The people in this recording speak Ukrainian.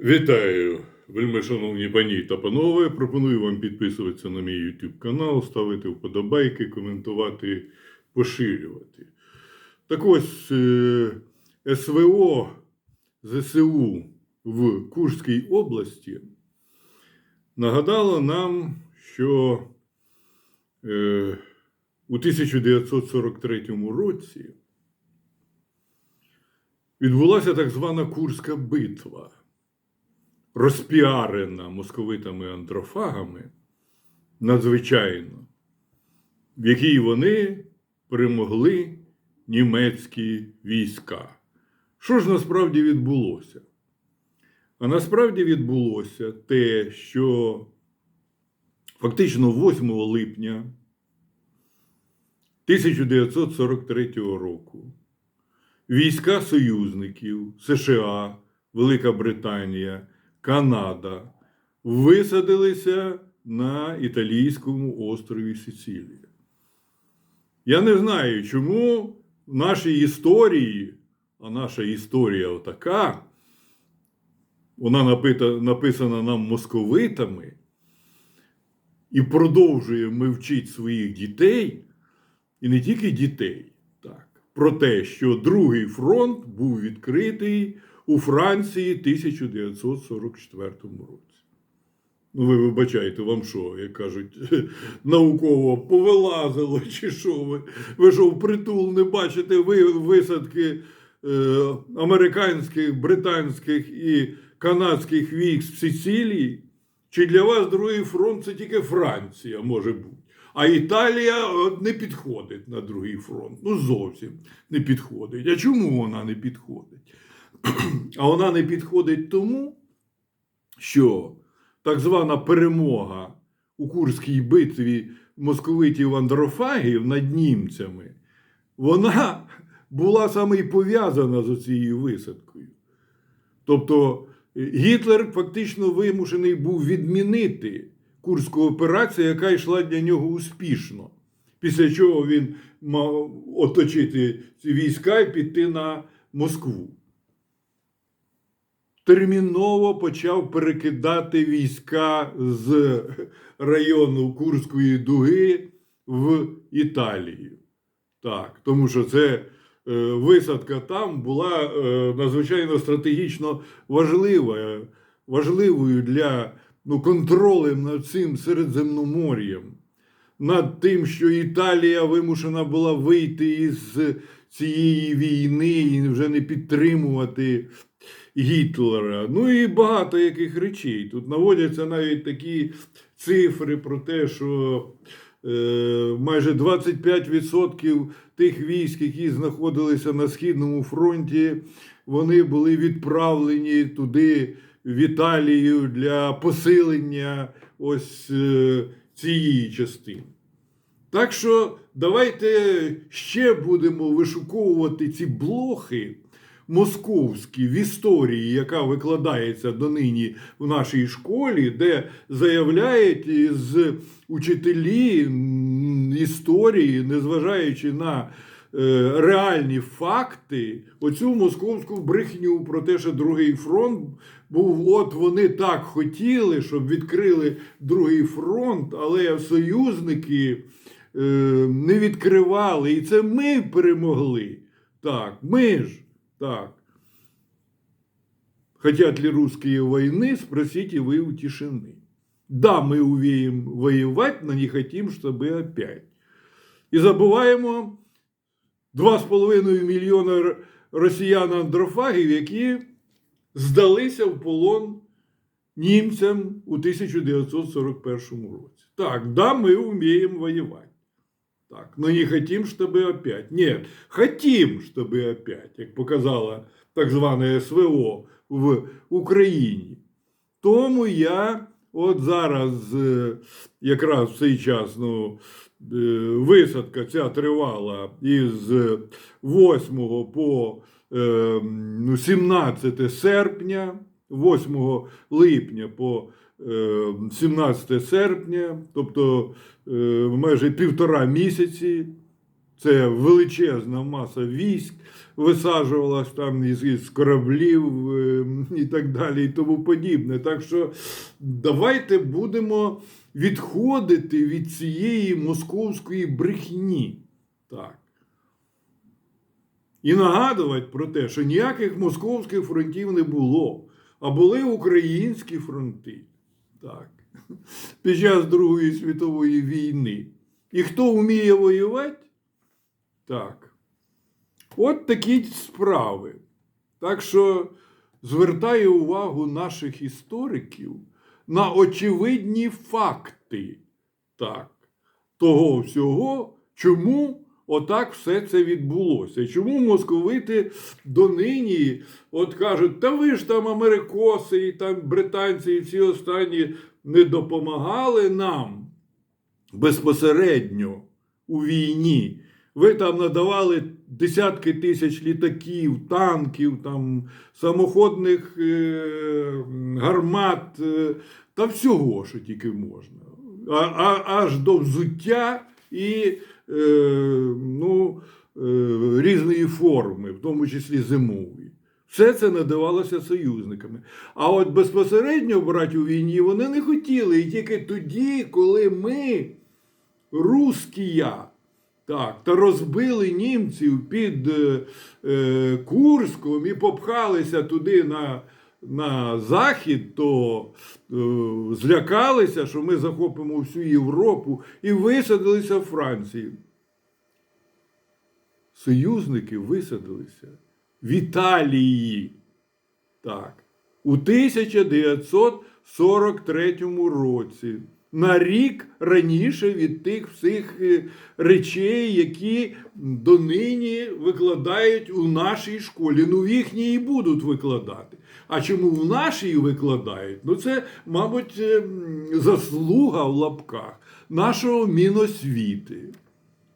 Вітаю, вельми шановні пані та панове. Пропоную вам підписуватися на мій YouTube канал, ставити вподобайки, коментувати, поширювати. Так ось е, СВО ЗСУ в Курській області нагадало нам, що е, у 1943 році відбулася так звана Курська битва розпіарена московитами-андрофагами надзвичайно, в якій вони перемогли німецькі війська. Що ж насправді відбулося? А насправді відбулося те, що фактично 8 липня 1943 року війська союзників США, Велика Британія, Канада висадилися на італійському острові Сицилія. Я не знаю, чому в нашій історії, а наша історія отака, вона написана нам московитами, і продовжує ми вчити своїх дітей, і не тільки дітей, так, про те, що другий фронт був відкритий у Франції 1944 році. Ну, ви вибачайте, вам що, як кажуть, науково повилазило, чи що ви? Ви що, впритул не бачите ви висадки е, американських, британських і канадських військ в Сицилії? Чи для вас другий фронт це тільки Франція може бути? А Італія не підходить на другий фронт. Ну, зовсім не підходить. А чому вона не підходить? А вона не підходить тому, що так звана перемога у Курській битві московитів андрофагів над німцями, вона була саме і пов'язана з цією висадкою. Тобто е, Гітлер фактично вимушений був відмінити Курську операцію, яка йшла для нього успішно. Після чого він мав оточити ці війська і піти на Москву терміново почав перекидати війська з району Курської дуги в Італію. Так, тому що це е, висадка там була е, надзвичайно стратегічно важлива, важливою для ну, контролю над цим Середземномор'ям, над тим, що Італія вимушена була вийти із цієї війни і вже не підтримувати Гітлера. Ну і багато яких речей. Тут наводяться навіть такі цифри про те, що е, майже 25% тих військ, які знаходилися на Східному фронті, вони були відправлені туди, в Італію, для посилення ось е, цієї частини. Так що давайте ще будемо вишуковувати ці блохи московські в історії, яка викладається донині в нашій школі, де заявляють із учителі історії, незважаючи на е, реальні факти, оцю московську брехню про те, що другий фронт був, от вони так хотіли, щоб відкрили другий фронт, але союзники е, не відкривали. І це ми перемогли. Так, ми ж. Так. Хотят ли русские войны, спросите вы у тишины. Да, мы умеем воевать, но не хотим, чтобы опять. І забуваємо 2,5 мільйона росіян-андрофагів, які здалися в полон німцям у 1941 році. Так, да, мы умеем воевать. Так, но не хотим, чтобы опять. Нет, хотим, чтобы опять, як показала так зване СВО в Україні. Тому я от зараз, якраз в цей час, ну, е, висадка ця тривала із 8 по е, ну, 17 серпня, 8 липня по 17 серпня, тобто е, майже півтора місяці. Це величезна маса військ, висаджувалась там із, із кораблів е, і так далі, і тому подібне. Так що давайте будемо відходити від цієї московської брехні. Так. І нагадувати про те, що ніяких московських фронтів не було, а були українські фронти. Так. Під час Другої світової війни. І хто вміє воювати? Так. От такі справи. Так що звертаю увагу наших істориків на очевидні факти. Так. Того всього, чому отак все це відбулося. Чому московити донині от кажуть, та ви ж там америкоси, і там британці, і всі останні не допомагали нам безпосередньо у війні. Ви там надавали десятки тисяч літаків, танків, там, самоходних е, гармат е, та всього, що тільки можна. А, а, аж до взуття і е, ну, е, різної форми, в тому числі зимової. Все це надавалося союзниками. А от безпосередньо брати у війні вони не хотіли. І тільки тоді, коли ми, рускія, так, та розбили німців під е, е, Курском і попхалися туди на, на захід, то е, злякалися, що ми захопимо всю Європу і висадилися в Франції. Союзники висадилися в Італії. Так, у 1943 році. На рік раніше від тих всіх е, речей, які донині викладають у нашій школі. Ну, в їхній і будуть викладати. А чому в нашій викладають? Ну, це, мабуть, ем, заслуга в лапках нашого Міносвіти.